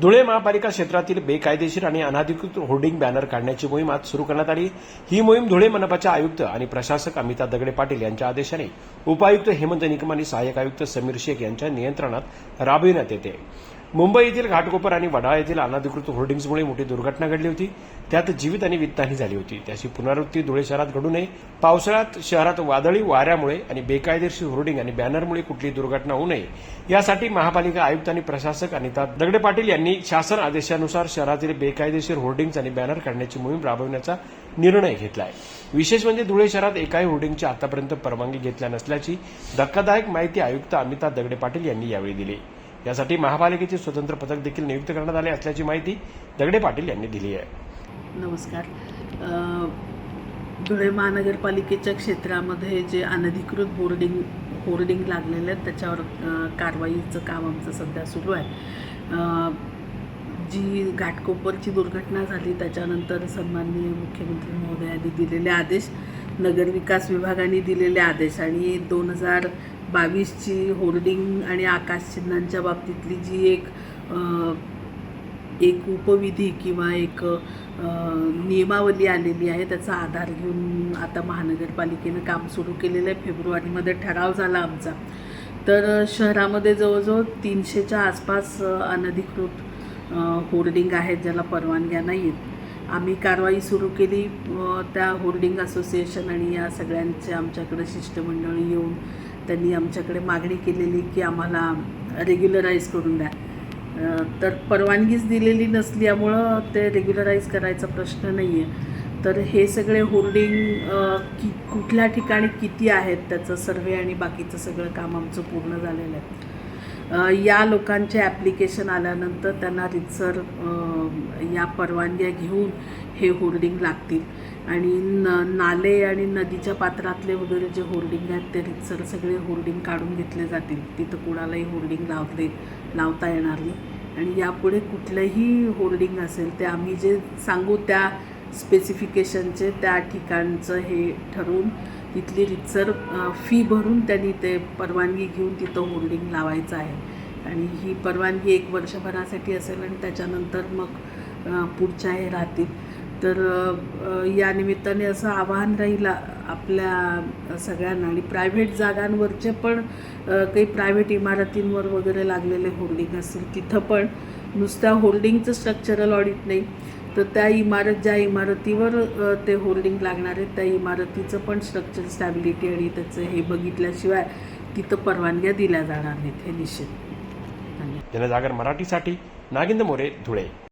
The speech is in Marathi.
धुळे महापालिका क्षेत्रातील बेकायदेशीर आणि अनाधिकृत होर्डिंग बॅनर काढण्याची मोहीम आज सुरू करण्यात आली. ही मोहीम धुळे मनपाच्या आयुक्त आणि प्रशासक अमिता दगडे पाटील यांच्या आदेशाने उपायुक्त हेमंत निकम आणि सहाय्यक आयुक्त समीर शेख यांच्या नियंत्रणात राबविण्यात येते. मुंबई येथील घाटकोपर आणि वडाळा येथील अनाधिकृत होर्डिंग्समुळे मोठी दुर्घटना घडली होती. त्यात जीवित आणि वित्तहानी झाली होती. त्याची पुनरावृत्ती धुळे शहरात घडू नये. पावसाळ्यात शहरात वादळी वाऱ्यामुळे आणि बेकायदेशीर होर्डिंग आणि बॅनरमुळे कुठली दुर्घटना होऊ नये यासाठी महापालिका आयुक्त आणि प्रशासक अनिता दगडे पाटील यांनी शासन आदेशानुसार शहरातील बेकायदेशीर होर्डिंग्ज आणि बॅनर काढण्याची मोहीम राबवण्याचा निर्णय घेतला आहे विशेष म्हणजे धुळे शहरात एकाही होर्डिंगची आतापर्यंत परवानगी घेतल्या नसल्याची धक्कादायक माहिती आयुक्त अमिता दगडे पाटील यांनी यावेळी दिली. यासाठी महापालिकेचे स्वतंत्र पथक देखील नियुक्त करण्यात आले असल्याची माहिती दगडे पाटील यांनी दिली आहे. नमस्कार. धुळे महानगरपालिकेच्या क्षेत्रामध्ये जे अनधिकृत बोर्डिंग होर्डिंग लागलेले आहेत त्याच्यावर कारवाईचं काम आमचं सध्या सुरू आहे. जी घाटकोपरची दुर्घटना झाली त्याच्यानंतर सन्माननीय मुख्यमंत्री महोदयांनी दिलेले आदेश नगरविकास विभागाने दिलेले आदेश आणि दोन हजार बावीसची होर्डिंग आणि आकाशचिन्हांच्या बाबतीतली जी एक एक उपविधी किंवा एक नियमावली आलेली आहे त्याचा आधार घेऊन आता महानगरपालिकेनं काम सुरू केलेलं आहे. फेब्रुवारीमध्ये ठराव झाला आमचा. तर शहरामध्ये जवळजवळ तीनशेच्या आसपास अनधिकृत होर्डिंग आहेत ज्याला परवानग्या नाही आहेत आम्ही कारवाई सुरू केली त्या होर्डिंग असोसिएशन आणि या सगळ्यांचे आमच्याकडे शिष्टमंडळी येऊन त्यांनी आमच्याकडे मागणी केलेली की आम्हाला रेग्युलराईज करून द्या. तर परवानगीच दिलेली नसल्यामुळं ते रेग्युलराईज करायचा प्रश्न नाही आहे तर हे सगळे होल्डिंग की कुठल्या ठिकाणी किती आहेत त्याचं सर्वे आणि बाकीचं सगळं काम आमचं पूर्ण झालेलं आहे. या लोकांचे ॲप्लिकेशन आल्यानंतर त्यांना रितसर या परवानग्या घेऊन हे होर्डिंग लागतील. आणि न नाले आणि नदीच्या पात्रातले वगैरे जे होर्डिंग आहेत ते रितसर सगळे होर्डिंग काढून घेतले जातील. तिथं कुणालाही होर्डिंग लावले लावता येणार नाही. आणि यापुढे कुठलंही होर्डिंग असेल ते आम्ही जे सांगू त्या स्पेसिफिकेशनचे त्या ठिकाणचं हे ठरवून तिथली रितसर फी भरून त्यांनी ते परवानगी घेऊन तिथं होर्डिंग लावायचं आहे. आणि ही परवानगी एक वर्षभरासाठी असेल आणि त्याच्यानंतर मग पुढच्या हे राहतील. तर या निमित्ताने असं आवाहन राहील आपल्या सगळ्यांना आणि प्रायव्हेट जागांवरचे पण काही प्रायव्हेट इमारतींवर वगैरे लागलेले होर्डिंग असतील तिथं पण नुसत्या होर्डिंगचं स्ट्रक्चरल ऑडिट नाही. तर त्या इमारत ज्या इमारतीवर ते होर्डिंग लागणार आहेत त्या इमारतीचं पण स्ट्रक्चर स्टॅबिलिटी आणि त्याचं हे बघितल्याशिवाय तिथं परवानग्या दिल्या जाणार नाहीत हे निश्चित. जनजागर मराठीसाठी नागिंद मोरे धुळे.